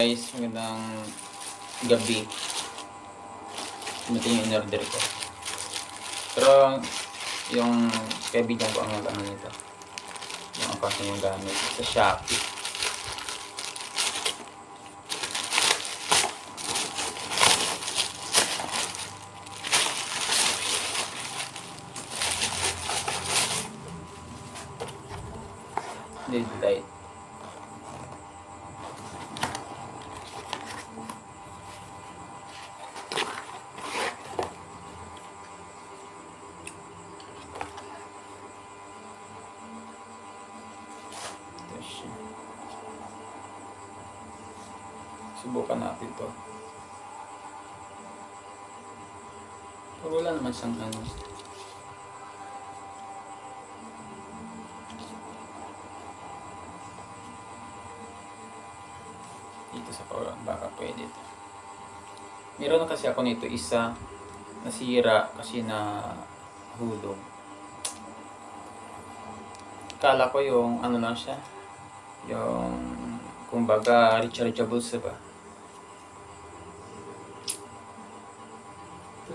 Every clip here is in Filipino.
Guys, magandang gabi. Dumating yung in-order ko. Pero, yung kaibigan ko ang nag-ano nito. Yung account niya yung gamit sa Shopee. Lead Subukan natin to. Pero wala naman siyang ano. Dito sa power baka pwede ito. Meron na kasi ako nito isa nasira kasi na hulog. Kala ko yung ano lang siya. Yung kumbaga rechargeable sa ba.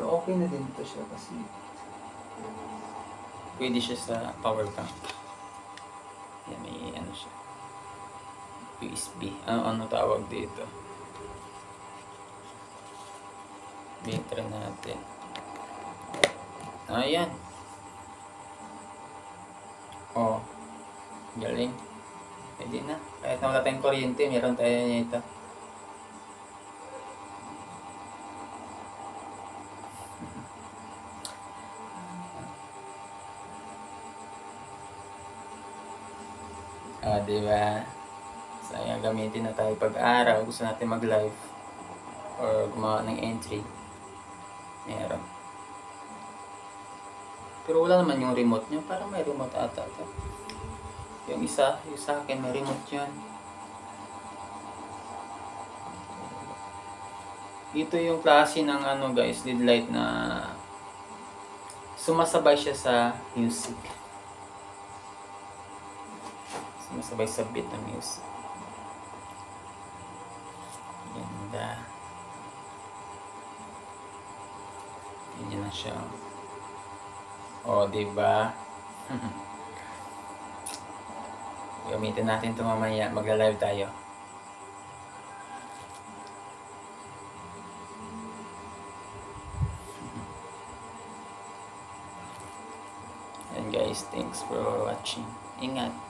Okay na din to siya kasi pwede siya sa power bank. Yan, may ano siya. USB. Ano, ano tawag dito? Try natin. Ayan. Oh. Galing. Pwede na. Kahit na wala tayong kuryente, meron tayo nito. Ah, di ba? Saya gamitin na tayo pag-araw. Gusto natin mag-live or gumawa ng entry. Meron. Pero wala naman yung remote niya. Parang may remote ata. to. Yung isa, yung sa akin, may remote yun. Ito yung klase ng ano guys, lead light na sumasabay siya sa music. Sumasabay sa beat ng music. Ganda. Ganyan na siya. O, oh, diba? Gamitin natin ito mamaya. Magla-live tayo. And guys, thanks for watching. Ingat.